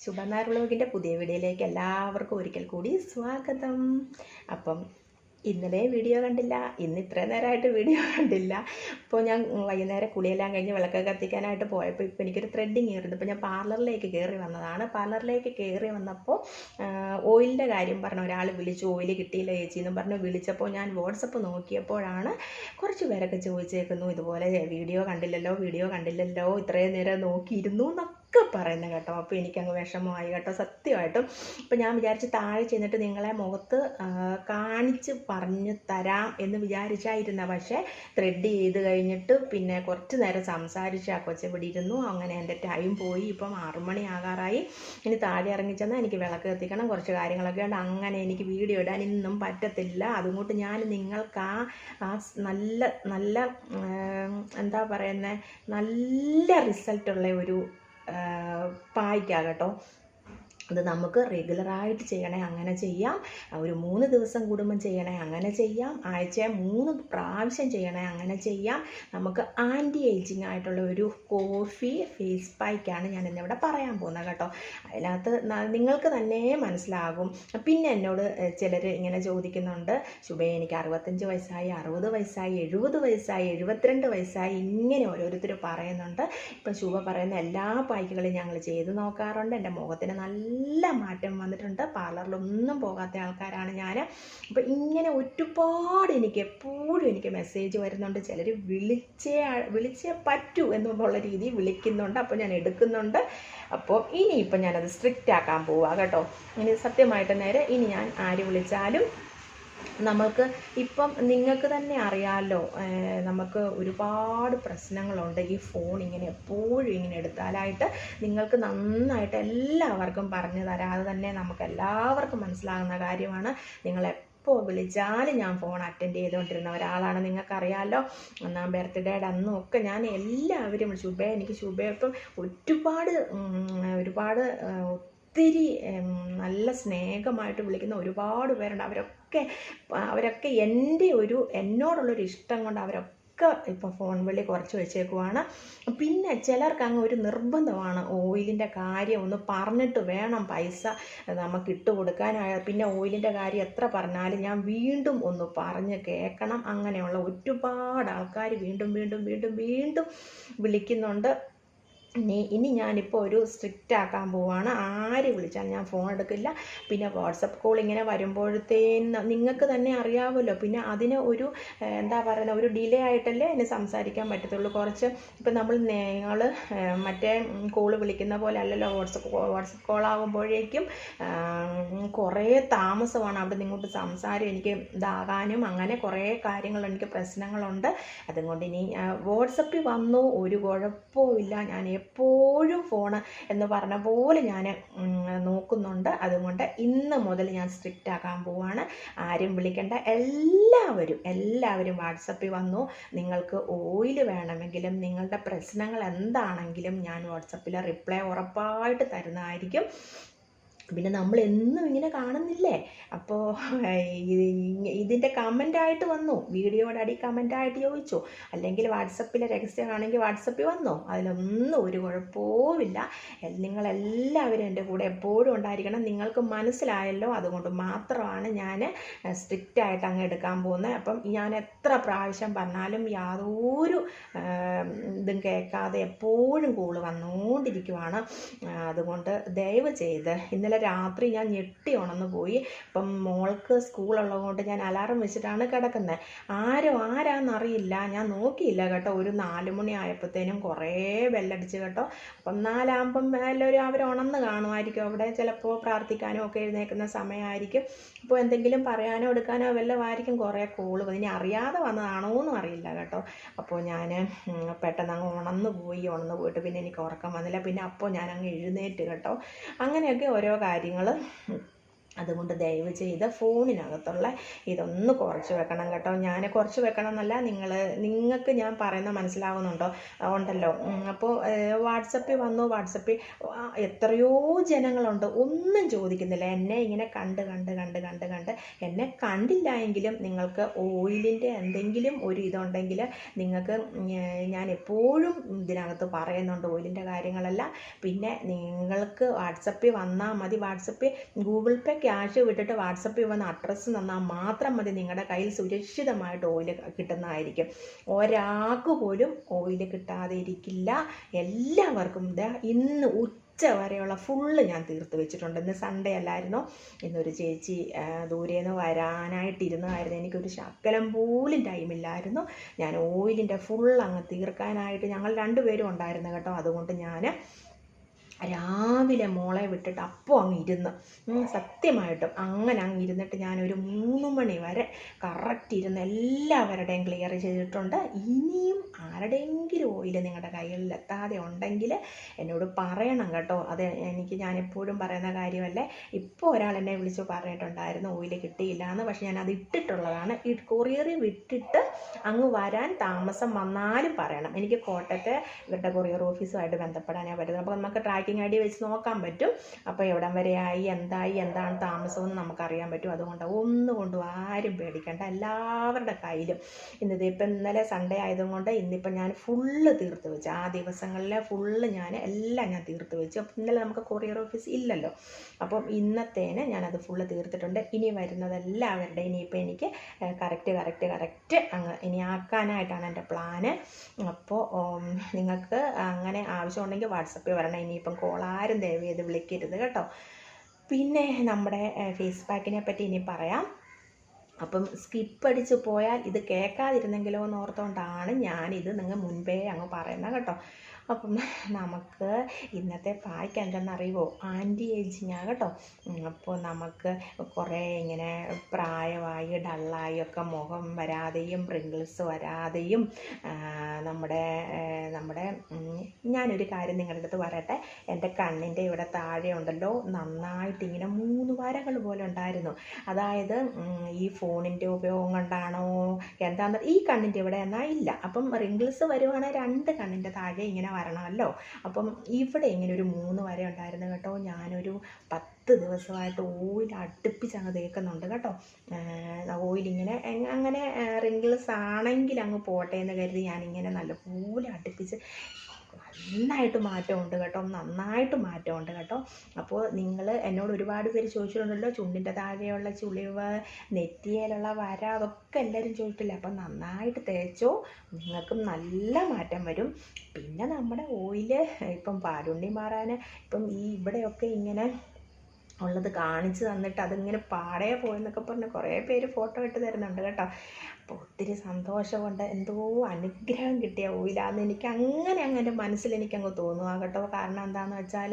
ശുഭനാർ വ്ളോഗിന്റെ പുതിയ വീഡിയോയിലേക്ക് എല്ലാവർക്കും ഒരിക്കൽ കൂടി സ്വാഗതം. അപ്പം ഇന്നലെ വീഡിയോ കണ്ടില്ല ഇന്ന് ഇത്രയും നേരമായിട്ട് വീഡിയോ കണ്ടില്ല. അപ്പോൾ ഞാൻ വൈകുന്നേരം കുളിയെല്ലാം കഴിഞ്ഞ് വിളക്ക് കത്തിക്കാനായിട്ട് പോയപ്പോൾ ഇപ്പോൾ എനിക്കൊരു ത്രെഡിങ് കയറുന്നത് ഇപ്പോൾ ഞാൻ പാർലറിലേക്ക് കയറി വന്നതാണ്. പാർലറിലേക്ക് കയറി വന്നപ്പോൾ ഓയിലിന്റെ കാര്യം പറഞ്ഞു ഒരാൾ വിളിച്ചു. ഓയിൽ കിട്ടിയില്ല ചേച്ചി എന്നും പറഞ്ഞ് വിളിച്ചപ്പോൾ ഞാൻ വാട്സപ്പ് നോക്കിയപ്പോഴാണ് കുറച്ച് പേരൊക്കെ ചോദിച്ചേക്കുന്നു ഇതുപോലെ വീഡിയോ കണ്ടില്ലല്ലോ വീഡിയോ കണ്ടില്ലല്ലോ ഇത്രയും നേരം നോക്കിയിരുന്നു എന്നൊക്കെ പറയുന്നത് കേട്ടോ. അപ്പോൾ എനിക്കങ്ങ് വിഷമമായി കേട്ടോ സത്യമായിട്ടും. അപ്പോൾ ഞാൻ വിചാരിച്ച് താഴെ ചെന്നിട്ട് നിങ്ങളെ മുഖത്ത് കാണിച്ച് പറഞ്ഞു തരാം എന്ന് വിചാരിച്ചായിരുന്ന. പക്ഷേ ത്രെഡ് ചെയ്ത് കഴിഞ്ഞിട്ട് പിന്നെ കുറച്ച് നേരം സംസാരിച്ച് ആ കൊച്ചിവിടെ ഇരുന്നു. അങ്ങനെ എന്റെ ടൈം പോയി. ഇപ്പം ആറുമണി ആകാറായി. ഇനി താഴെ ഇറങ്ങി ചെന്നാൽ എനിക്ക് വിളക്ക് കത്തിക്കണം കുറച്ച് കാര്യങ്ങളൊക്കെ ഉണ്ട്. അങ്ങനെ എനിക്ക് വീഡിയോ ഇടാൻ ഇന്നും പറ്റത്തില്ല. അതുകൊണ്ട് ഞാൻ നിങ്ങൾക്ക് ആ ആ നല്ല നല്ല എന്താ പറയുന്നത് നല്ല റിസൾട്ടുള്ള ഒരു പായ്ക്കാണ് കേട്ടോ. അത് നമുക്ക് റെഗുലറായിട്ട് ചെയ്യണേ അങ്ങനെ ചെയ്യാം. ഒരു മൂന്ന് ദിവസം കൂടുമ്പം ചെയ്യണേ അങ്ങനെ ചെയ്യാം. ആഴ്ച മൂന്ന് പ്രാവശ്യം ചെയ്യണേ അങ്ങനെ ചെയ്യാം. നമുക്ക് ആന്റി ഏജിങ് ആയിട്ടുള്ള ഒരു കോഫി ഫേസ് പായ്ക്കാണ് ഞാൻ ഇന്നിവിടെ പറയാൻ പോകുന്നത് കേട്ടോ. അതിനകത്ത് നിങ്ങൾക്ക് തന്നെ മനസ്സിലാകും. പിന്നെ എന്നോട് ചിലർ ഇങ്ങനെ ചോദിക്കുന്നുണ്ട് ശുഭ എനിക്ക് അറുപത്തഞ്ച് വയസ്സായി അറുപത് വയസ്സായി എഴുപത് വയസ്സായി എഴുപത്തിരണ്ട് വയസ്സായി ഇങ്ങനെ ഓരോരുത്തർ പറയുന്നുണ്ട്. ഇപ്പം ശുഭ പറയുന്ന എല്ലാ പായ്ക്കുകളും ഞങ്ങൾ ചെയ്ത് നോക്കാറുണ്ട്. എന്റെ മുഖത്തിന് നല്ല മാറ്റം വന്നിട്ടുണ്ട്. പാർലറിലൊന്നും പോകാത്ത ആൾക്കാരാണ് ഞാൻ അപ്പോൾ ഇങ്ങനെ ഒരുപാട് എനിക്ക് എപ്പോഴും എനിക്ക് മെസ്സേജ് വരുന്നുണ്ട്. ചിലർ വിളിച്ചേ വിളിച്ചേ പറ്റൂ എന്നുള്ള രീതിയിൽ വിളിക്കുന്നുണ്ട്. അപ്പോൾ ഞാൻ എടുക്കുന്നുണ്ട്. അപ്പോൾ ഇനിയിപ്പം ഞാനത് സ്ട്രിക്റ്റ് ആക്കാൻ പോവുക കേട്ടോ. ഇനി സത്യമായിട്ട് നേരെ ഇനി ഞാൻ ആര് വിളിച്ചാലും നമ്മൾക്ക് ഇപ്പം നിങ്ങൾക്ക് തന്നെ അറിയാമല്ലോ നമുക്ക് ഒരുപാട് പ്രശ്നങ്ങളുണ്ട് ഈ ഫോൺ ഇങ്ങനെ എപ്പോഴും ഇങ്ങനെ എടുത്താലായിട്ട് നിങ്ങൾക്ക് നന്നായിട്ട് എല്ലാവർക്കും പറഞ്ഞു തരാതെ തന്നെ നമുക്ക് എല്ലാവർക്കും മനസ്സിലാകുന്ന കാര്യമാണ്. നിങ്ങൾ എപ്പോൾ വിളിച്ചാലും ഞാൻ ഫോൺ അറ്റൻഡ് ചെയ്തുകൊണ്ടിരുന്ന ഒരാളാണ്. നിങ്ങൾക്കറിയാമല്ലോ ഒന്നാം ബർത്ത്ഡേയുടെ അന്നും ഒക്കെ ഞാൻ എല്ലാവരും ശുഭ എനിക്ക് ശുഭയപ്പം ഒരുപാട് ഒരുപാട് ഒത്തിരി നല്ല സ്നേഹമായിട്ട് വിളിക്കുന്ന ഒരുപാട് പേരുണ്ട്. അവരൊക്കെ അവരൊക്കെ എന്റെ ഒരു എന്നോടുള്ളൊരു ഇഷ്ടം കൊണ്ട് അവരൊക്കെ ഇപ്പോൾ ഫോൺ വിളി കുറച്ച് വെച്ചേക്കുവാണ്. പിന്നെ ചിലർക്ക് അങ്ങ് ഒരു നിർബന്ധമാണ് ഓയിലിന്റെ കാര്യം ഒന്ന് പറഞ്ഞിട്ട് വേണം പൈസ നമുക്ക് ഇട്ട് കൊടുക്കാനായ. പിന്നെ ഓയിലിന്റെ കാര്യം എത്ര പറഞ്ഞാലും ഞാൻ വീണ്ടും ഒന്ന് പറഞ്ഞ് കേൾക്കണം. അങ്ങനെയുള്ള ഒരുപാട് ആൾക്കാർ വീണ്ടും വീണ്ടും വീണ്ടും വീണ്ടും വിളിക്കുന്നുണ്ട്. ഇനി ഇനി ഞാനിപ്പോൾ ഒരു സ്ട്രിക്റ്റ് ആക്കാൻ പോവാണ്. ആര് വിളിച്ചാലും ഞാൻ ഫോൺ എടുക്കില്ല. പിന്നെ വാട്സപ്പ് കോൾ ഇങ്ങനെ വരുമ്പോഴത്തേന് നിങ്ങൾക്ക് തന്നെ അറിയാമല്ലോ പിന്നെ അതിന് ഒരു എന്താ പറയുന്നത് ഒരു ഡിലേ ആയിട്ടല്ലേ എന്നെ സംസാരിക്കാൻ പറ്റത്തുള്ളൂ. കുറച്ച് ഇപ്പം നമ്മൾ നിങ്ങൾ മറ്റേ കോൾ വിളിക്കുന്ന പോലെ അല്ലല്ലോ വാട്സപ്പ് വാട്സപ്പ് കോൾ ആകുമ്പോഴേക്കും കുറേ താമസമാണ് അവിടെ നിങ്ങോട്ട് സംസാരം എനിക്ക് ഇതാകാനും. അങ്ങനെ കുറേ കാര്യങ്ങൾ എനിക്ക് പ്രശ്നങ്ങളുണ്ട്. അതുകൊണ്ട് ഇനി വാട്സപ്പിൽ വന്നു. ഒരു കുഴപ്പമില്ല ഞാൻ എപ്പോഴും ഫോണ് എന്ന് പറഞ്ഞ പോലെ ഞാൻ നോക്കുന്നുണ്ട്. അതുകൊണ്ട് ഇന്ന് മുതൽ ഞാൻ സ്ട്രിക്റ്റ് ആക്കാൻ പോവാണ്. ആരും വിളിക്കേണ്ട. എല്ലാവരും എല്ലാവരും വാട്സപ്പിൽ വന്നു. നിങ്ങൾക്ക് ഓയിൽ വേണമെങ്കിലും നിങ്ങളുടെ പ്രശ്നങ്ങൾ എന്താണെങ്കിലും ഞാൻ വാട്സപ്പിൽ റിപ്ലൈ ഉറപ്പായിട്ട് തരുന്നതായിരിക്കും. പിന്നെ നമ്മൾ എന്നും ഇങ്ങനെ കാണുന്നില്ലേ? അപ്പോൾ ഇതിന്റെ കമന്റായിട്ട് വന്നു. വീഡിയോയുടെ അടി കമന്റായിട്ട് ചോദിച്ചു. അല്ലെങ്കിൽ വാട്സപ്പിലെ രഹസ്യമാണെങ്കിൽ വാട്സപ്പിൽ വന്നോ? അതിലൊന്നും ഒരു കുഴപ്പവുമില്ല. നിങ്ങളെല്ലാവരും എന്റെ കൂടെ എപ്പോഴും ഉണ്ടായിരിക്കണം. നിങ്ങൾക്ക് മനസ്സിലായല്ലോ. അതുകൊണ്ട് മാത്രമാണ് ഞാൻ സ്ട്രിക്റ്റ് ആയിട്ട് അങ്ങ് എടുക്കാൻ പോകുന്നത്. അപ്പം ഞാൻ എത്ര പ്രാവശ്യം പറഞ്ഞാലും യാതൊരു ഇതും കേൾക്കാതെ എപ്പോഴും കൂൾ വന്നുകൊണ്ടിരിക്കുവാണ് അതുകൊണ്ട് ദയവ് ചെയ്ത് ഇന്നലെ രാത്രി ഞാൻ ഞെട്ടി ഉണർന്നു പോയി. ഇപ്പം മോൾക്ക് സ്കൂളുള്ളതുകൊണ്ട് ഞാൻ അലാറം വെച്ചിട്ടാണ് കിടക്കുന്നത് ആരും ആരാന്നറിയില്ല ഞാൻ നോക്കിയില്ല കേട്ടോ. ഒരു നാല് മണി ആയപ്പോഴത്തേനും കുറേ ബെല്ലടിച്ച് കേട്ടോ. അപ്പം നാലാകുമ്പം എല്ലാവരും അവർ ഉണർന്ന് കാണുമായിരിക്കും. അവിടെ ചിലപ്പോൾ പ്രാർത്ഥിക്കാനോ ഒക്കെ എഴുന്നേൽക്കുന്ന സമയമായിരിക്കും. അപ്പോൾ എന്തെങ്കിലും പറയാനോ എടുക്കാനോ വല്ലതും ആയിരിക്കും കുറേ കോൾ ഇനി അറിയാതെ വന്നതാണോ എന്നും അറിയില്ല കേട്ടോ. അപ്പോൾ ഞാൻ പെട്ടെന്ന് അങ്ങ് ഉണർന്നു പോയി. ഉണർന്നു പോയിട്ട് പിന്നെ എനിക്ക് ഉറക്കം വന്നില്ല. പിന്നെ അപ്പോൾ ഞാൻ അങ്ങ് എഴുന്നേറ്റ് കേട്ടോ. അങ്ങനെയൊക്കെ ഓരോ കാര്യങ്ങൾ അതുകൊണ്ട് ദയവ് ചെയ്ത് ഫോണിനകത്തുള്ള ഇതൊന്ന് കുറച്ച് വെക്കണം കേട്ടോ. ഞാൻ കുറച്ച് വെക്കണം എന്നല്ല നിങ്ങൾ നിങ്ങൾക്ക് ഞാൻ പറയുന്ന മനസ്സിലാവുന്നുണ്ടോ? ഉണ്ടല്ലോ. അപ്പോൾ വാട്സപ്പിൽ വന്നു വാട്സപ്പിൽ എത്രയോ ജനങ്ങളുണ്ട്. ഒന്നും ചോദിക്കുന്നില്ല. എന്നെ ഇങ്ങനെ കണ്ട് കണ്ട് കണ്ട് കണ്ട് കണ്ട്. എന്നെ കണ്ടില്ല എങ്കിലും നിങ്ങൾക്ക് ഓയിലിന്റെ എന്തെങ്കിലും ഒരു ഇതുണ്ടെങ്കിൽ നിങ്ങൾക്ക് ഞാൻ എപ്പോഴും ഇതിനകത്ത് പറയുന്നുണ്ട് ഓയിലിന്റെ കാര്യങ്ങളെല്ലാം. പിന്നെ നിങ്ങൾക്ക് വാട്സപ്പിൽ വന്നാൽ മതി. വാട്സപ്പിൽ ഗൂഗിൾ പേ ക്യാഷ് വിട്ടിട്ട് വാട്സപ്പിൽ വന്ന അഡ്രസ്സ് തന്നാൽ മാത്രം മതി നിങ്ങളുടെ കയ്യിൽ സുരക്ഷിതമായിട്ട് ഓയിൽ കിട്ടുന്നതായിരിക്കും. ഒരാൾക്ക് പോലും ഓയിൽ കിട്ടാതെ ഇരിക്കില്ല. എല്ലാവർക്കും ഇത് ഇന്ന് ഉച്ച വരെയുള്ള ഫുള്ള് ഞാൻ തീർത്ത് വെച്ചിട്ടുണ്ട്. ഇന്ന് സൺഡേ അല്ലായിരുന്നോ? ഇന്നൊരു ചേച്ചി ദൂരേന്ന് വരാനായിട്ടിരുന്നതായിരുന്നു. എനിക്കൊരു ശക്കലം പോലും ടൈമില്ലായിരുന്നു ഞാൻ ഓയിലിന്റെ ഫുൾ അങ്ങ് തീർക്കാനായിട്ട് ഞങ്ങൾ രണ്ടുപേരും ഉണ്ടായിരുന്നു കേട്ടോ. അതുകൊണ്ട് ഞാൻ രാവിലെ മോളെ വിട്ടിട്ട് അപ്പോൾ അങ്ങ് ഇരുന്ന്. സത്യമായിട്ടും അങ്ങനെ അങ്ങ് ഇരുന്നിട്ട് ഞാനൊരു മൂന്ന് മണി വരെ കറക്റ്റ് ഇരുന്ന് എല്ലാവരുടെയും ക്ലിയർ ചെയ്തിട്ടുണ്ട്. ഇനിയും ആരുടെയെങ്കിലും ഓയിൽ നിങ്ങളുടെ കയ്യിൽ എത്താതെ ഉണ്ടെങ്കിൽ എന്നോട് പറയണം കേട്ടോ. അത് എനിക്ക് ഞാൻ എപ്പോഴും പറയുന്ന കാര്യമല്ലേ? ഇപ്പോൾ ഒരാൾ എന്നെ വിളിച്ച് പറഞ്ഞിട്ടുണ്ടായിരുന്നു ഓയിൽ കിട്ടിയില്ല എന്ന്. പക്ഷെ ഞാൻ അത് ഇട്ടിട്ടുള്ളതാണ്. ഈ വിട്ടിട്ട് അങ്ങ് വരാൻ താമസം വന്നാലും പറയണം. എനിക്ക് കോട്ടയത്തെ ഇവരുടെ കൊറിയർ ഓഫീസുമായിട്ട് ബന്ധപ്പെടാനേ പറ്റുന്നത്. അപ്പോൾ നമുക്ക് ട്രാക്കിംഗ് ഐ ഡി വെച്ച് നോക്കാൻ പറ്റും. അപ്പോൾ എവിടം വരെ ആയി എന്തായി എന്താണ് താമസമെന്ന് നമുക്കറിയാൻ പറ്റും. അതുകൊണ്ട് ഒന്നുകൊണ്ടും ആരും പേടിക്കേണ്ട. എല്ലാവരുടെ കയ്യിലും. ഇന്നത്തെ ഇപ്പം ഇന്നലെ സൺഡേ ആയതുകൊണ്ട് ഇന്നിപ്പം ഞാൻ ഫുള്ള് തീർത്ത് വെച്ചു. ആ ദിവസങ്ങളിലെ ഫുള്ള് ഞാൻ എല്ലാം ഞാൻ തീർത്ത് വെച്ചു. അപ്പം ഇന്നലെ നമുക്ക് കൊറിയർ ഓഫീസ് ഇല്ലല്ലോ. അപ്പം ഇന്നത്തേന് ഞാനത് ഫുള്ള് തീർത്തിട്ടുണ്ട്. ഇനി വരുന്നതെല്ലാവരുടെ ഇനിയിപ്പോൾ എനിക്ക് കറക്റ്റ് കറക്റ്റ് കറക്റ്റ് അങ്ങ് ഇനി ആക്കാനായിട്ടാണ് എന്റെ പ്ലാന് അപ്പോൾ നിങ്ങൾക്ക് അങ്ങനെ ആവശ്യമുണ്ടെങ്കിൽ വാട്സപ്പിൽ വരണം. ഇനിയിപ്പം കോൾ ആരും ദയവ് വിളിക്കരുത് കേട്ടോ. പിന്നെ നമ്മുടെ ഫേസ് പാക്കിനെ പറ്റി ഇനി പറയാം. അപ്പം സ്കിപ്പ് അടിച്ച് പോയാൽ ഇത് കേൾക്കാതിരുന്നെങ്കിലോ എന്ന് ഓർത്തുകൊണ്ടാണ് ഞാനിത് നിങ്ങൾ മുൻപേ അങ്ങ് പറയുന്നത് കേട്ടോ. അപ്പം നമുക്ക് ഇന്നത്തെ പായ്ക്ക് എന്തെന്നറിയുമോ ആന്റി ഏജിങ് ആ കേട്ടോ. അപ്പോൾ നമുക്ക് കുറേ ഇങ്ങനെ പ്രായമായി ഡള്ളായി ഒക്കെ മുഖം വരാതെയും പ്രിങ്കിൾസ് വരാതെയും നമ്മുടെ നമ്മുടെ ഞാനൊരു കാര്യം നിങ്ങളുടെ അടുത്ത് പറയട്ടെ. എന്റെ കണ്ണിന്റെ ഇവിടെ താഴെ ഉണ്ടല്ലോ നന്നായിട്ട് ഇങ്ങനെ മൂന്ന് വരകൾ പോലെ ഉണ്ടായിരുന്നു. അതായത് ഈ ഫോണിന്റെ ഉപയോഗം കൊണ്ടാണോ എന്താന്ന് ഈ കണ്ണിന്റെ ഇവിടെ എന്നാൽ ഇല്ല. അപ്പം റിങ്കിൾസ് വരുവാണെങ്കിൽ രണ്ട് കണ്ണിന്റെ താഴെ ഇങ്ങനെ വരണമല്ലോ അപ്പം ഇവിടെ ഇങ്ങനെ ഒരു മൂന്ന് വര ഉണ്ടായിരുന്നു കേട്ടോ. ഞാനൊരു പത്ത് ദിവസമായിട്ട് ഓയിൽ അടുപ്പിച്ചങ്ങ് തേക്കുന്നുണ്ട് കേട്ടോ. ഓയിലിങ്ങനെ അങ്ങനെ റിങ്കിൾസ് ആണെങ്കിൽ അങ്ങ് പോട്ടെ എന്ന് കരുതി ഞാനിങ്ങനെ നല്ലപോലെ അടുപ്പിച്ച് നന്നായിട്ട് മാറ്റമുണ്ട് കേട്ടോ. നന്നായിട്ട് മാറ്റമുണ്ട് കേട്ടോ. അപ്പോൾ നിങ്ങൾ എന്നോട് ഒരുപാട് പേര് ചോദിച്ചിട്ടുണ്ടല്ലോ ചുണ്ടിന്റെ താഴെയുള്ള ചുളിവ് നെറ്റിയിലുള്ള വര അതൊക്കെ എല്ലാവരും ചോദിച്ചിട്ടില്ല? അപ്പം നന്നായിട്ട് തേച്ചോ നിങ്ങൾക്കും നല്ല മാറ്റം വരും. പിന്നെ നമ്മുടെ ഓയിൽ ഇപ്പം പാലുണ്ണി മാറാൻ ഇപ്പം ഈ ഇവിടെയൊക്കെ ഇങ്ങനെ ഉള്ളത് കാണിച്ച് തന്നിട്ട് അതിങ്ങനെ പാടേ പോയെന്നൊക്കെ പറഞ്ഞ് കുറേ പേര് ഫോട്ടോ ഇട്ട് തരുന്നുണ്ട് കേട്ടോ. അപ്പോൾ ഒത്തിരി സന്തോഷമുണ്ട്. എന്തോ അനുഗ്രഹം കിട്ടിയ ഓയിലാന്ന് എനിക്ക് അങ്ങനെ അങ്ങനെ മനസ്സിൽ എനിക്കങ്ങ് തോന്നുക കേട്ടോ കാരണം എന്താണെന്ന് വെച്ചാൽ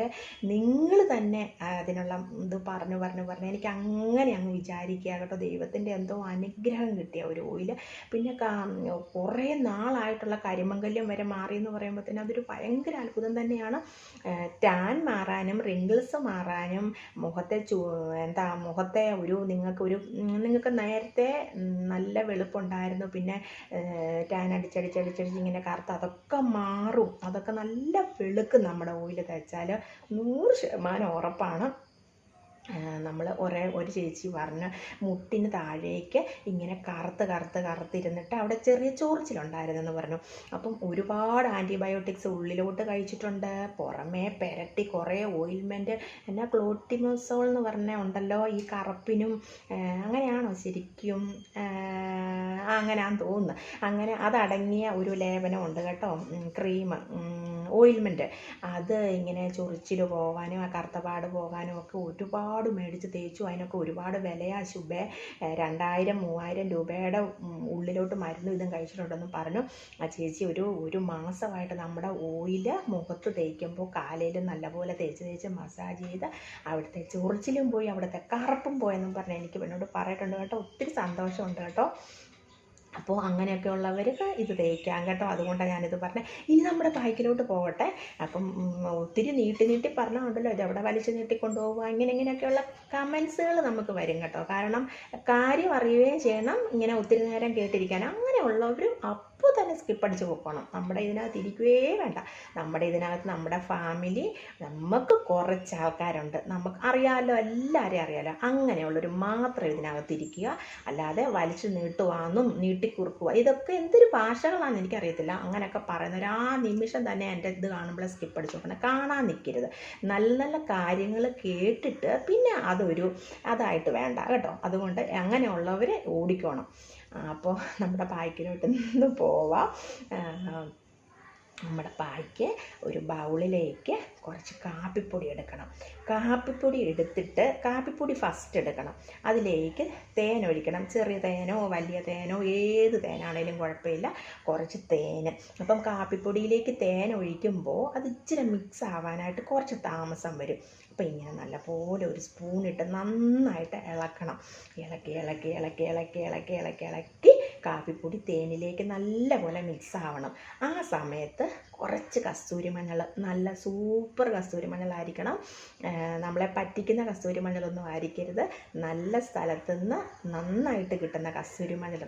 നിങ്ങൾ തന്നെ അതിനുള്ള ഇത് പറഞ്ഞു പറഞ്ഞു പറഞ്ഞു എനിക്ക് അങ്ങനെ അങ്ങ് വിചാരിക്കുക കേട്ടോ ദൈവത്തിന്റെ എന്തോ അനുഗ്രഹം കിട്ടിയ ഒരു ഓയിൽ പിന്നെ കുറേ നാളായിട്ടുള്ള കരിമംഗല്യം വരെ മാറി എന്ന് പറയുമ്പോഴത്തേനും അതൊരു ഭയങ്കര അത്ഭുതം തന്നെയാണ്. ടാൻ മാറാനും റിങ്കിൾസ് മാറാനും മുഖത്തെ ചൂ എന്താ മുഖത്തെ ഒരു നിങ്ങൾക്ക് ഒരു നിങ്ങൾക്ക് നേരത്തെ നല്ല നല്ല വെളുപ്പുണ്ടായിരുന്നു പിന്നെ ടാൻ അടിച്ചടിച്ചടിച്ചടിച്ച് ഇങ്ങനെ കറുത്ത് അതൊക്കെ മാറും. അതൊക്കെ നല്ല വെളുക്കും നമ്മുടെ ഓയിൽ തേച്ചാൽ നൂറ് ശതമാനം ഉറപ്പാണ്. നമ്മൾ ഒരേ ഒരു ചേച്ചി പറഞ്ഞ് മുട്ടിന് താഴേക്ക് ഇങ്ങനെ കറുത്ത് കറുത്ത് കറുത്തിരുന്നിട്ട് അവിടെ ചെറിയ ചൊറിച്ചിലുണ്ടായിരുന്നെന്ന് പറഞ്ഞു. അപ്പം ഒരുപാട് ആന്റിബയോട്ടിക്സ് ഉള്ളിലോട്ട് കഴിച്ചിട്ടുണ്ട്. പുറമേ പെരട്ടി കുറേ ഓയിൽമെന്റ് എന്നാ ക്ലോട്ടിമോസോൾ എന്ന് പറഞ്ഞ ഉണ്ടല്ലോ ഈ കറുപ്പിനും അങ്ങനെയാണോ ശരിക്കും? അങ്ങനെയാന്ന് തോന്നുന്നു. അങ്ങനെ അതടങ്ങിയ ഒരു ലേപനം ഉണ്ട് കേട്ടോ ക്രീം ഓയിൽമെന്റ് അത് ഇങ്ങനെ ചൊറിച്ചിൽ പോകാനും ആ കറുത്തപാട് പോകാനും ഒക്കെ ഒരുപാട് മേടിച്ച് തേച്ചു. അതിനൊക്കെ ഒരുപാട് വിലയാ ശുഭേ. രണ്ടായിരം മൂവായിരം രൂപയുടെ ഉള്ളിലോട്ട് മരുന്നും ഇതും കഴിച്ചിട്ടുണ്ടെന്ന് പറഞ്ഞു. ആ ചേച്ചി ഒരു ഒരു മാസമായിട്ട് നമ്മുടെ ഓയിൽ മുഖത്ത് തേക്കുമ്പോൾ കാലയിൽ നല്ലപോലെ തേച്ച് തേച്ച് മസാജ് ചെയ്ത് അവിടുത്തെ ചൊറിച്ചിലും പോയി അവിടുത്തെ കറുപ്പും പോയെന്നും പറഞ്ഞ് എനിക്ക് പെണ്ണോട് പറയിട്ടുണ്ട് കേട്ടോ. ഒത്തിരി സന്തോഷമുണ്ട് കേട്ടോ. അപ്പോൾ അങ്ങനെയൊക്കെ ഉള്ളവർക്ക് ഇത് തേക്കാം കേട്ടോ. അതുകൊണ്ടാണ് ഞാനിത് പറഞ്ഞത്. ഇനി നമ്മുടെ പായ്ക്കിലോട്ട് പോകട്ടെ. അപ്പം ഒത്തിരി നീട്ടി നീട്ടി പറഞ്ഞുണ്ടല്ലോ ഇത് എവിടെ വലിച്ചു നീട്ടി കൊണ്ടുപോകുക ഇങ്ങനെ ഇങ്ങനെയൊക്കെയുള്ള കമൻസുകൾ നമുക്ക് വരും കേട്ടോ. കാരണം കാര്യം അറിയുകയും ചെയ്യണം. ഇങ്ങനെ ഒത്തിരി നേരം കേട്ടിരിക്കാൻ. അങ്ങനെയുള്ളവരും അപ്പോൾ തന്നെ സ്കിപ്പ് അടിച്ച് പോക്കണം. നമ്മുടെ ഇതിനകത്ത് ഇരിക്കുകയേ വേണ്ട. നമ്മുടെ ഇതിനകത്ത് നമ്മുടെ ഫാമിലി നമുക്ക് കുറച്ച് ആൾക്കാരുണ്ട്. നമുക്ക് അറിയാമല്ലോ എല്ലാവരെയും അറിയാമല്ലോ അങ്ങനെയുള്ളൊരു മാത്രം ഇതിനകത്ത് ഇരിക്കുക. അല്ലാതെ വലിച്ചു നീട്ടുവാന്നും നീട്ടിക്കുറുക്കുക ഇതൊക്കെ എന്തൊരു ഭാഷകളാണെന്ന് എനിക്കറിയത്തില്ല. അങ്ങനെയൊക്കെ പറയുന്നവർ ആ നിമിഷം തന്നെ എന്റെ ഇത് കാണുമ്പോൾ സ്കിപ്പ് അടിച്ച് നോക്കണം കാണാൻ നിൽക്കരുത് നല്ല നല്ല കാര്യങ്ങൾ കേട്ടിട്ട് പിന്നെ അതൊരു അതായിട്ട് വേണ്ട കേട്ടോ. അതുകൊണ്ട് അങ്ങനെയുള്ളവർ ഓടിക്കോണം. അപ്പോൾ നമ്മുടെ പായ്ക്കിലോട്ട് നിന്ന് പോവാം. നമ്മുടെ പായ്ക്ക് ഒരു ബൗളിലേക്ക് കുറച്ച് കാപ്പിപ്പൊടി എടുക്കണം. കാപ്പിപ്പൊടി എടുത്തിട്ട് കാപ്പിപ്പൊടി ഫസ്റ്റ് എടുക്കണം. അതിലേക്ക് തേൻ ഒഴിക്കണം. ചെറിയ തേനോ വലിയ തേനോ ഏത് തേനാണേലും കുഴപ്പമില്ല. കുറച്ച് തേൻ അപ്പം കാപ്പിപ്പൊടിയിലേക്ക് തേൻ ഒഴിക്കുമ്പോൾ അത് ഇച്ചിരി മിക്സ് ആവാനായിട്ട് കുറച്ച് താമസം വരും. അപ്പം ഇങ്ങനെ നല്ലപോലെ ഒരു സ്പൂണിട്ട് നന്നായിട്ട് ഇളക്കണം. ഇളക്കി ഇളക്കി ഇളക്കി ഇളക്കി ഇളക്കി ഇളക്കി ഇളക്കി കാപ്പിപ്പൊടി തേനിലേക്ക് നല്ലപോലെ മിക്സ് ആവണം. ആ സമയത്ത് കുറച്ച് കസ്തൂരി മഞ്ഞൾ നല്ല സൂപ്പർ കസ്തൂരി മഞ്ഞളായിരിക്കണം നമ്മളെ പറ്റിക്കുന്ന കസ്തൂരി മഞ്ഞളൊന്നും ആയിരിക്കരുത്. നല്ല സ്ഥലത്തു നിന്ന് നന്നായിട്ട് കിട്ടുന്ന കസ്തൂരി മഞ്ഞൾ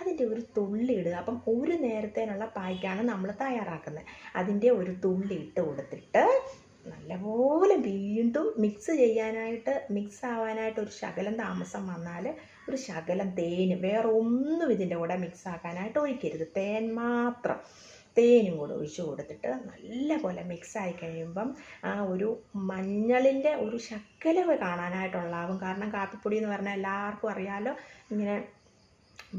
അതിന്റെ ഒരു തുള്ളി ഇടുക. അപ്പം ഒരു നേരത്തേനുള്ള പായ്ക്കാണ് നമ്മൾ തയ്യാറാക്കുന്നത്. അതിന്റെ ഒരു തുള്ളി ഇട്ട് കൊടുത്തിട്ട് നല്ലപോലെ വീണ്ടും മിക്സ് ചെയ്യാനായിട്ട് മിക്സ് ആവാനായിട്ട് ഒരു ശകലം താമസം വന്നാൽ ഒരു ശകലം തേന് വേറെ ഒന്നും ഇതിന്റെ കൂടെ മിക്സ് ആക്കാനായിട്ട് ഒഴിക്കരുത്. തേൻ മാത്രം. തേനും കൂടെ ഒഴിച്ച് കൊടുത്തിട്ട് നല്ലപോലെ മിക്സ് ആയി കഴിയുമ്പം ആ ഒരു മഞ്ഞളിന്റെ ഒരു ശക്കലവ് കാണാനായിട്ടുള്ളാവും കാരണം കാപ്പിപ്പൊടി എന്ന് പറഞ്ഞാൽ എല്ലാവർക്കും അറിയാലോ ഇങ്ങനെ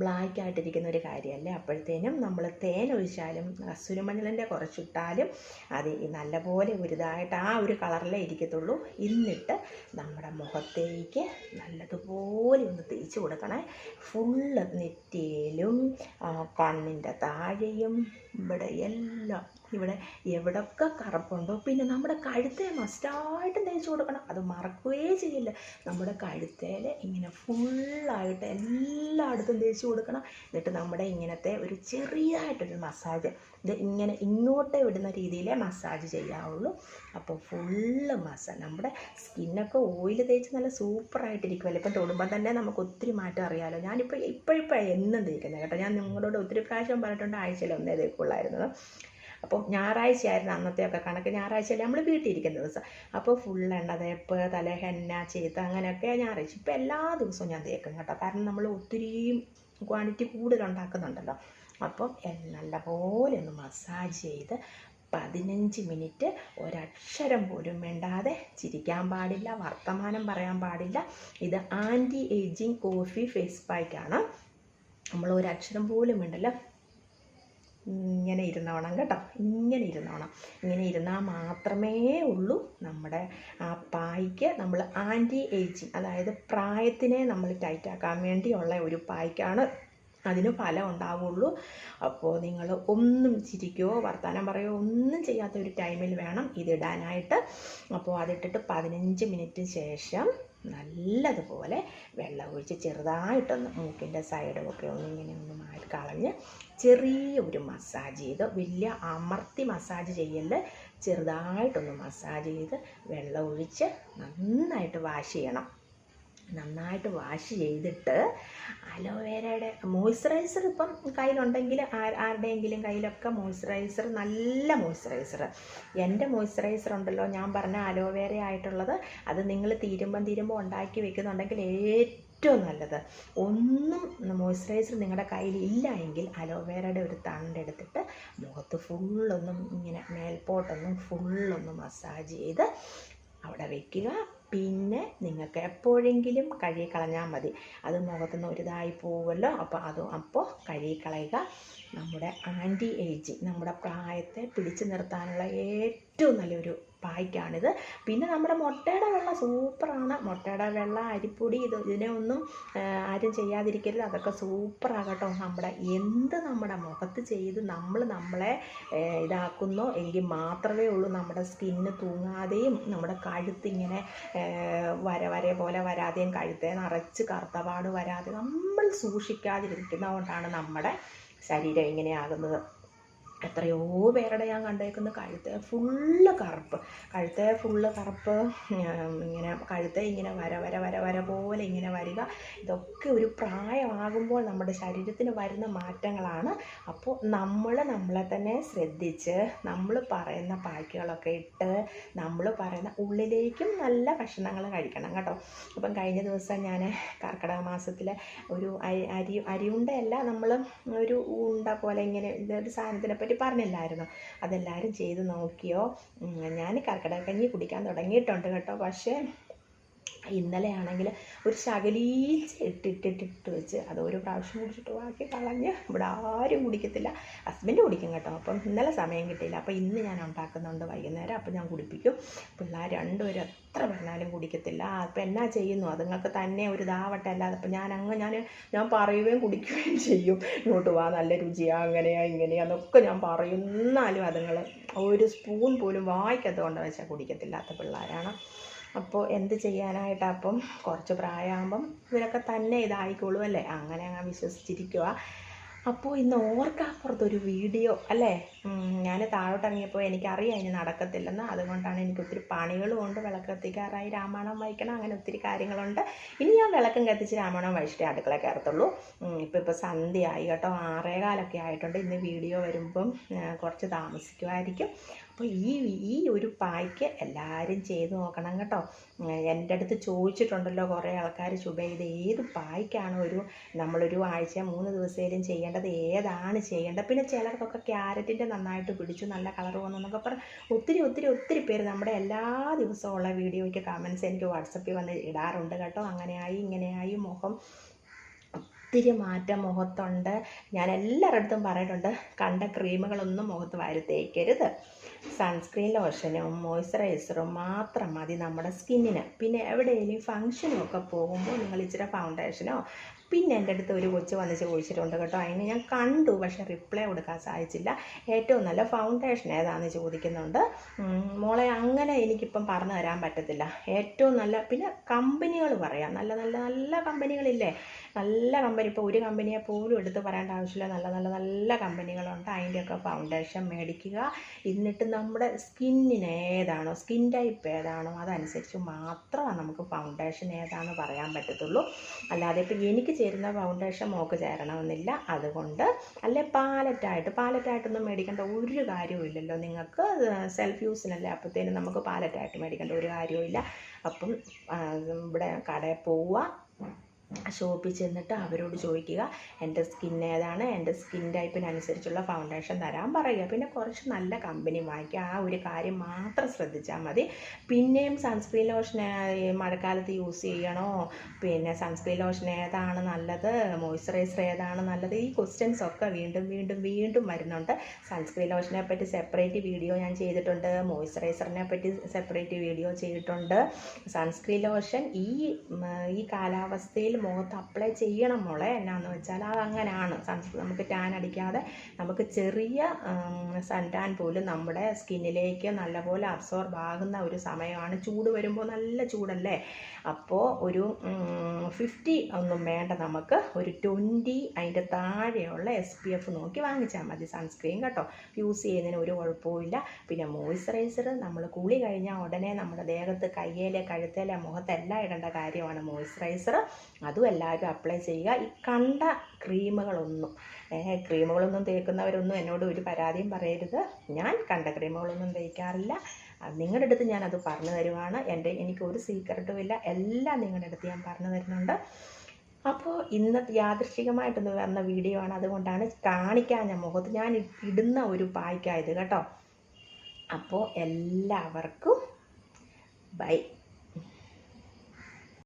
ബ്ലാക്ക് ആയിട്ടിരിക്കുന്ന ഒരു കാര്യമല്ലേ? അപ്പോഴത്തേനും നമ്മൾ തേൻ ഒഴിച്ചാലും കസ്തൂരിമഞ്ഞളിന്റെ കുറച്ചിട്ടാലും അത് നല്ലപോലെ ഒരിതായിട്ട് ആ ഒരു കളറിലേ ഇരിക്കത്തുള്ളൂ. എന്നിട്ട് നമ്മുടെ മുഖത്തേക്ക് നല്ലതുപോലെ ഒന്ന് തേച്ച് കൊടുക്കണേ. ഫുള്ള് നെറ്റിയിലും കണ്ണിന്റെ താഴെയും ഇവിടെ എല്ലാം ഇവിടെ എവിടൊക്കെ കറുപ്പുണ്ടോ പിന്നെ നമ്മുടെ കഴുത്തെ മസ്റ്റായിട്ടും തേച്ച് കൊടുക്കണം. അത് മറക്കുകയേ ചെയ്യില്ല. നമ്മുടെ കഴുത്തേൽ ഇങ്ങനെ ഫുള്ളായിട്ട് എല്ലായിടത്തും തേച്ച് കൊടുക്കണം. എന്നിട്ട് നമ്മുടെ ഇങ്ങനത്തെ ഒരു ചെറിയതായിട്ടൊരു മസാജ് ഇത് ഇങ്ങനെ ഇങ്ങോട്ടേ വിടുന്ന രീതിയിലേ മസാജ് ചെയ്യാവുള്ളൂ. അപ്പോൾ ഫുള്ള് മസാജ് നമ്മുടെ സ്കിന്നൊക്കെ ഓയിൽ തേച്ച് നല്ല സൂപ്പറായിട്ടിരിക്കുമല്ലോ ഇപ്പം തൊടുമ്പോൾ തന്നെ നമുക്ക് ഒത്തിരി മാറ്റം അറിയാമല്ലോ ഞാനിപ്പോൾ ഇപ്പോഴിപ്പോഴാണ് എന്നും തേക്കുന്നത് കേട്ടോ. ഞാൻ നിങ്ങളോട് ഒത്തിരി പ്രാവശ്യം പറഞ്ഞിട്ടുണ്ട് ആഴ്ചയിൽ ഒന്നേ തേക്കുള്ളായിരുന്നു. അപ്പം ഞായറാഴ്ചയായിരുന്നു അന്നത്തെയൊക്കെ കണക്ക്. ഞായറാഴ്ചയല്ലേ നമ്മൾ വീട്ടിൽ ഇരിക്കുന്ന ദിവസം. അപ്പോൾ ഫുൾ എണ്ണ തേപ്പ് തല ഹെന്ന ചെയ്ത് അങ്ങനെയൊക്കെ ഞായറാഴ്ച. ഇപ്പം എല്ലാ ദിവസവും ഞാൻ തേക്കും കേട്ടോ. കാരണം നമ്മൾ ഒത്തിരി ക്വാണ്ടിറ്റി കൂടുതൽ ഉണ്ടാക്കുന്നുണ്ടല്ലോ. അപ്പം നല്ലപോലെ ഒന്ന് മസാജ് ചെയ്ത് പതിനഞ്ച് മിനിറ്റ് ഒരക്ഷരം പോലും വേണ്ടാതെ ചിരിക്കാൻ പാടില്ല വർത്തമാനം പറയാൻ പാടില്ല. ഇത് ആന്റി ഏജിങ് കോഫി ഫേസ് പാക്കാണ് നമ്മൾ ഒരക്ഷരം പോലും മിണ്ടല്ല. ഇങ്ങനെ ഇരുന്നോണം കേട്ടോ. ഇങ്ങനെ ഇരുന്നോണം. ഇങ്ങനെ ഇരുന്നാൽ മാത്രമേ ഉള്ളൂ നമ്മുടെ ആ പായ്ക്ക് നമ്മൾ ആന്റി ഏജിങ് അതായത് പ്രായത്തിനെ നമ്മൾ ടൈറ്റാക്കാൻ വേണ്ടിയുള്ള ഒരു പായ്ക്കാണ്. അതിന് ഫലം ഉണ്ടാവുള്ളൂ. അപ്പോൾ നിങ്ങൾ ഒന്നും ചിരിക്കുകയോ വർത്തമാനം പറയുകയോ ഒന്നും ചെയ്യാത്ത ഒരു ടൈമിൽ വേണം ഇതിടാനായിട്ട് അപ്പോൾ അതിട്ടിട്ട് പതിനഞ്ച് മിനിറ്റ് ശേഷം നല്ലതുപോലെ വെള്ളം ഒഴിച്ച് ചെറുതായിട്ടൊന്ന് മൂക്കിന്റെ സൈഡുമൊക്കെ ഒന്ന് ഇങ്ങനെ ഒന്ന് മാറ്റി കളഞ്ഞ് ചെറിയ ഒരു മസാജ് ചെയ്ത് വലിയ അമർത്തി മസാജ് ചെയ്യൽ ചെറുതായിട്ടൊന്ന് മസാജ് ചെയ്ത് വെള്ളം ഒഴിച്ച് നന്നായിട്ട് വാഷ് ചെയ്യണം. നന്നായിട്ട് വാഷ് ചെയ്തിട്ട് അലോവേരയുടെ മോയ്സ്ചറൈസർ ഇപ്പം കയ്യിലുണ്ടെങ്കിൽ ആരുടെയെങ്കിലും കയ്യിലൊക്കെ മോയ്സ്ചറൈസർ നല്ല മോയ്സ്ചറൈസർ. എന്റെ മോയ്സ്ചറൈസർ ഉണ്ടല്ലോ ഞാൻ പറഞ്ഞ അലോവേര ആയിട്ടുള്ളത് അത് നിങ്ങൾ തീരുമ്പം തീരുമ്പോൾ ഉണ്ടാക്കി വെക്കുന്നുണ്ടെങ്കിൽ ഏറ്റവും നല്ലത്. ഒന്നും മോയ്സ്ചറൈസർ നിങ്ങളുടെ കയ്യിൽ ഇല്ല എങ്കിൽ അലോവേരയുടെ ഒരു തണ്ട് എടുത്തിട്ട് മുഖത്ത് ഫുള്ളൊന്നും ഇങ്ങനെ മേൽപോട്ടൊന്നും ഫുള്ളൊന്ന് മസാജ് ചെയ്ത് അവിടെ വെക്കുക. പിന്നെ നിങ്ങൾക്ക് എപ്പോഴെങ്കിലും കഴുകി കളഞ്ഞാൽ മതി. അത് മുഖത്തുനിന്ന് ഒരിതായി പോവുമല്ലോ. അപ്പോൾ അത് അപ്പോൾ കഴുകി കളയുക. നമ്മുടെ ആന്റി ഏജിങ് നമ്മുടെ പ്രായത്തെ പിടിച്ചു നിർത്താനുള്ള ഏറ്റവും നല്ലൊരു പായ്ക്കാണിത് പിന്നെ നമ്മുടെ മുട്ടയുടെ വെള്ള സൂപ്പറാണ്. മുട്ടയുടെ വെള്ള അരിപ്പൊടി ഇത് ഇതിനെ ഒന്നും ആരും ചെയ്യാതിരിക്കരുത്. അതൊക്കെ സൂപ്പറാകട്ടോ. നമ്മുടെ എന്ത് നമ്മുടെ മുഖത്ത് ചെയ്ത് നമ്മൾ നമ്മളെ ഇതാക്കുന്നോ എങ്കിൽ മാത്രമേ ഉള്ളൂ നമ്മുടെ സ്കിന്ന് തൂങ്ങാതെയും നമ്മുടെ കഴുത്തിങ്ങനെ വര വര പോലെ വരാതെയും കഴുത്തെ നിറച്ച് കറുത്തപാട് വരാതെ നമ്മൾ സൂക്ഷിക്കാതിരിക്കുന്നതുകൊണ്ടാണ് നമ്മുടെ ശരീരം ഇങ്ങനെയാകുന്നത്. എത്രയോ പേരുടെ ഞാൻ കണ്ടേക്കുന്ന കഴുത്തെ ഫുള്ള് കറുപ്പ്. കഴുത്തെ ഫുള്ള് കറുപ്പ് ഇങ്ങനെ കഴുത്തെ ഇങ്ങനെ വര വര വര വര പോലെ ഇങ്ങനെ വരിക. ഇതൊക്കെ ഒരു പ്രായമാകുമ്പോൾ നമ്മുടെ ശരീരത്തിന് വരുന്ന മാറ്റങ്ങളാണ്. അപ്പോൾ നമ്മൾ നമ്മളെ തന്നെ ശ്രദ്ധിച്ച് നമ്മൾ പറയുന്ന പായ്ക്കുകളൊക്കെ ഇട്ട് നമ്മൾ പറയുന്ന ഉള്ളിലേക്കും നല്ല ഭക്ഷണങ്ങൾ കഴിക്കണം കേട്ടോ. അപ്പം കഴിഞ്ഞ ദിവസം ഞാൻ കർക്കിടക മാസത്തിലെ ഒരു അരി അരി അരിയുണ്ടയല്ല നമ്മൾ ഒരു ഉണ്ട പോലെ ഇങ്ങനെ ഇതൊരു സാധനത്തിനെ പറ്റി പറഞ്ഞില്ലായിരുന്നു. അതെല്ലാവരും ചെയ്ത് നോക്കിയോ? ഞാൻ കർക്കിടക കഞ്ഞി കുടിക്കാൻ തുടങ്ങിയിട്ടുണ്ട് കേട്ടോ. പക്ഷേ ഇന്നലെ ആണെങ്കിൽ ഒരു ശകലീച്ച് ഇട്ടിട്ടിട്ടിട്ട് വെച്ച് അത് ഒരു പ്രാവശ്യം കുടിച്ചിട്ട് ബാക്കി കളഞ്ഞ് ഇവിടെ ആരും കുടിക്കത്തില്ല. ഹസ്ബൻഡ് കുടിക്കും കേട്ടോ. അപ്പം ഇന്നലെ സമയം കിട്ടിയില്ല. അപ്പം ഇന്ന് ഞാൻ ഉണ്ടാക്കുന്നുണ്ട് വൈകുന്നേരം. അപ്പം ഞാൻ കുടിപ്പിക്കും. പിള്ളേർ രണ്ടുപേരും എത്ര പറഞ്ഞാലും കുടിക്കത്തില്ല. അപ്പം എന്നാ ചെയ്യുന്നു? അതുങ്ങൾക്ക് തന്നെ ഒരു ഇതാവട്ടെ. അല്ലാതെ അപ്പം ഞാൻ അങ്ങ് ഞാൻ ഞാൻ പറയുകയും കുടിക്കുകയും ചെയ്യും. ഇങ്ങോട്ട് വാ നല്ല രുചിയാ അങ്ങനെയാ ഇങ്ങനെയാ എന്നൊക്കെ ഞാൻ പറയുന്നാലും അതുങ്ങൾ ഒരു സ്പൂൺ പോലും വായിക്കത്തുകൊണ്ട് വെച്ചാൽ കുടിക്കത്തില്ലാത്ത പിള്ളേരാണ്. അപ്പോൾ എന്ത് ചെയ്യാനായിട്ട് അപ്പം കുറച്ച് പ്രായമാകുമ്പം ഇവരൊക്കെ തന്നെ ഇതായിക്കോളും അല്ലേ? അങ്ങനെ അങ്ങ് വിശ്വസിച്ചിരിക്കുക അപ്പോൾ ഇന്ന് ഓർക്കാപ്പുറത്തൊരു വീഡിയോ അല്ലേ? ഞാൻ താഴോട്ട് ഇറങ്ങിയപ്പോൾ എനിക്കറിയാം ഇനി നടക്കത്തില്ലെന്ന്. അതുകൊണ്ടാണ് എനിക്ക് ഒത്തിരി പണികളും ഉണ്ട്. വിളക്ക് കത്തിക്കാറായി രാമായണം വായിക്കണം. അങ്ങനെ ഒത്തിരി കാര്യങ്ങളുണ്ട്. ഇനി ഞാൻ വിളക്കും കത്തിച്ച് രാമായണം വായിച്ചിട്ടേ അടുക്കള കയറത്തുള്ളൂ. ഇപ്പോൾ ഇപ്പോൾ സന്ധ്യയായി കേട്ടോ. ആറേകാലൊക്കെ ആയിട്ടുണ്ട്. ഇന്ന് വീഡിയോ വരുമ്പം കുറച്ച് താമസിക്കുമായിരിക്കും അപ്പോൾ ഈ ഈ ഒരു പായ്ക്ക് എല്ലാവരും ചെയ്ത് നോക്കണം കേട്ടോ. എന്റെ അടുത്ത് ചോദിച്ചിട്ടുണ്ടല്ലോ കുറേ ആൾക്കാർ ശുഭ ഇത് ഏത് പായ്ക്കാണ് ഒരു നമ്മളൊരു ആഴ്ച മൂന്ന് ദിവസത്തിലും ചെയ്യേണ്ടത് ഏതാണ് ചെയ്യേണ്ടത്? പിന്നെ ചിലർക്കൊക്കെ ക്യാരറ്റിന്റെ നന്നായിട്ട് പിടിച്ചു നല്ല കളർ വന്നു എന്നൊക്കെ പറഞ്ഞ് ഒത്തിരി ഒത്തിരി ഒത്തിരി പേര് നമ്മുടെ എല്ലാ ദിവസവും ഉള്ള വീഡിയോയ്ക്ക് കമൻസ് എനിക്ക് വാട്സപ്പിൽ വന്ന് ഇടാറുണ്ട് കേട്ടോ. അങ്ങനെയായി ഇങ്ങനെയായി മുഖം ഒത്തിരി മാറ്റം മുഖത്തുണ്ട്. ഞാൻ എല്ലാവരുടെ അടുത്തും പറഞ്ഞിട്ടുണ്ട് കണ്ട ക്രീമുകളൊന്നും മുഖത്ത് വാരി തേക്കരുത് സൺസ്ക്രീൻ ലോഷനും മോയ്സ്ചറൈസറും മാത്രം മതി നമ്മുടെ സ്കിന്നിന് പിന്നെ എവിടെയെങ്കിലും ഫങ്ഷനും ഒക്കെ പോകുമ്പോൾ നിങ്ങൾ ഇച്ചിരി ഫൗണ്ടേഷനോ പിന്നെ എന്റെ അടുത്ത് ഒരു കൊച്ചു വന്ന് ചോദിച്ചിട്ടുണ്ട് കേട്ടോ. അതിന് ഞാൻ കണ്ടു പക്ഷേ റിപ്ലൈ കൊടുക്കാൻ സാധിച്ചില്ല. ഏറ്റവും നല്ല ഫൗണ്ടേഷൻ ഏതാണെന്ന് ചോദിക്കുന്നുണ്ട്. മോളെ അങ്ങനെ എനിക്കിപ്പം പറഞ്ഞു തരാൻ പറ്റത്തില്ല. ഏറ്റവും നല്ല പിന്നെ കമ്പനികൾ പറയാം. നല്ല നല്ല നല്ല കമ്പനികളില്ലേ നല്ല കമ്പനി ഇപ്പോൾ ഒരു കമ്പനിയെ പോലും എടുത്ത് പറയേണ്ട ആവശ്യമില്ല. നല്ല നല്ല നല്ല കമ്പനികളുണ്ട് അതിന്റെയൊക്കെ ഫൗണ്ടേഷൻ മേടിക്കുക. എന്നിട്ട് നമ്മുടെ സ്കിന്നിന് ഏതാണോ സ്കിൻ ടൈപ്പ് ഏതാണോ അതനുസരിച്ച് മാത്രമേ നമുക്ക് ഫൗണ്ടേഷൻ ഏതാണെന്ന് പറയാൻ പറ്റത്തുള്ളൂ. അല്ലാതെ ഇപ്പം എനിക്ക് ചേരുന്ന ഫൗണ്ടേഷൻ മോക്ക് ചേരണമെന്നില്ല. അതുകൊണ്ട് അല്ലെ പാലറ്റായിട്ട് പാലറ്റായിട്ടൊന്നും മേടിക്കേണ്ട ഒരു കാര്യവും ഇല്ലല്ലോ നിങ്ങൾക്ക്. സെൽഫ് യൂസിനല്ലേ അപ്പോഴത്തേനും നമുക്ക് പാലറ്റായിട്ട് മേടിക്കേണ്ട ഒരു കാര്യവും ഇല്ല. അപ്പം ഇവിടെ കടയിൽ പോവുക. ഷോപ്പിൽ ചെന്നിട്ട് അവരോട് ചോദിക്കുക എന്റെ സ്കിൻ ഏതാണ്? എന്റെ സ്കിൻ ടൈപ്പിനനുസരിച്ചുള്ള ഫൗണ്ടേഷൻ തരാൻ പറയുക. പിന്നെ കുറച്ച് നല്ല കമ്പനി വാങ്ങിക്കുക. ആ ഒരു കാര്യം മാത്രം ശ്രദ്ധിച്ചാൽ മതി. പിന്നെയും സൺസ്ക്രീൻ ലോഷൻ മഴക്കാലത്ത് യൂസ് ചെയ്യണോ? പിന്നെ സൺസ്ക്രീൻ ലോഷൻ ഏതാണ് നല്ലത്? മോയ്സ്ചറൈസർ ഏതാണ് നല്ലത്? ഈ ക്വസ്റ്റ്യൻസ് ഒക്കെ വീണ്ടും വീണ്ടും വീണ്ടും വരുന്നുണ്ട്. സൺസ്ക്രീൻ ലോഷനെ പറ്റി സെപ്പറേറ്റ് വീഡിയോ ഞാൻ ചെയ്തിട്ടുണ്ട്. മോയ്സ്ചറൈസറിനെ പറ്റി സെപ്പറേറ്റ് വീഡിയോ ചെയ്തിട്ടുണ്ട്. സൺസ്ക്രീൻ ലോഷൻ ഈ ഈ കാലാവസ്ഥയിൽ മുഖത്ത് അപ്ലൈ ചെയ്യണം മോളെ. എന്നാന്ന് വെച്ചാൽ അത് അങ്ങനെയാണ് സൺസ് നമുക്ക് ടാൻ അടിക്കാതെ നമുക്ക് ചെറിയ സൺ ടാൻ പോലും നമ്മുടെ സ്കിന്നിലേക്ക് നല്ലപോലെ അബ്സോർബ് ആകുന്ന ഒരു സമയമാണ്. ചൂട് വരുമ്പോൾ നല്ല ചൂടല്ലേ? അപ്പോൾ ഒരു ഫിഫ്റ്റി ഒന്നും വേണ്ട നമുക്ക്. ഒരു ട്വന്റി അതിന്റെ താഴെയുള്ള എസ് പി എഫ് നോക്കി വാങ്ങിച്ചാൽ മതി സൺസ്ക്രീൻ കേട്ടോ. യൂസ് ചെയ്യുന്നതിന് ഒരു കുഴപ്പമില്ല പിന്നെ മോയ്സ്ചറൈസർ നമ്മൾ കുളി കഴിഞ്ഞാൽ ഉടനെ നമ്മുടെ ദേഹത്ത് കയ്യേലെ കഴുത്തേലെ മുഖത്തെല്ലാം ഇടേണ്ട കാര്യമാണ് മോയ്സ്ചറൈസർ അതും എല്ലാവരും അപ്ലൈ ചെയ്യുക. ഈ കണ്ട ക്രീമുകളൊന്നും ക്രീമുകളൊന്നും തേക്കുന്നവരൊന്നും എന്നോട് ഒരു പരാതിയും പറയരുത്. ഞാൻ കണ്ട ക്രീമുകളൊന്നും തേക്കാറില്ല. നിങ്ങളുടെ അടുത്ത് ഞാൻ അത് പറഞ്ഞു തരുവാണ്. എന്റെ എനിക്ക് ഒരു സീക്രട്ടും ഇല്ല. എല്ലാം നിങ്ങളുടെ അടുത്ത് ഞാൻ പറഞ്ഞു തരുന്നുണ്ട്. അപ്പോൾ ഇന്ന് യാദൃശികമായിട്ടൊന്ന് വന്ന വീഡിയോ ആണ്. അതുകൊണ്ടാണ് കാണിക്കാൻ ഞാൻ മുഖത്ത് ഞാൻ ഇടുന്ന ഒരു പായ്ക്കായത് കേട്ടോ. അപ്പോൾ എല്ലാവർക്കും ബൈ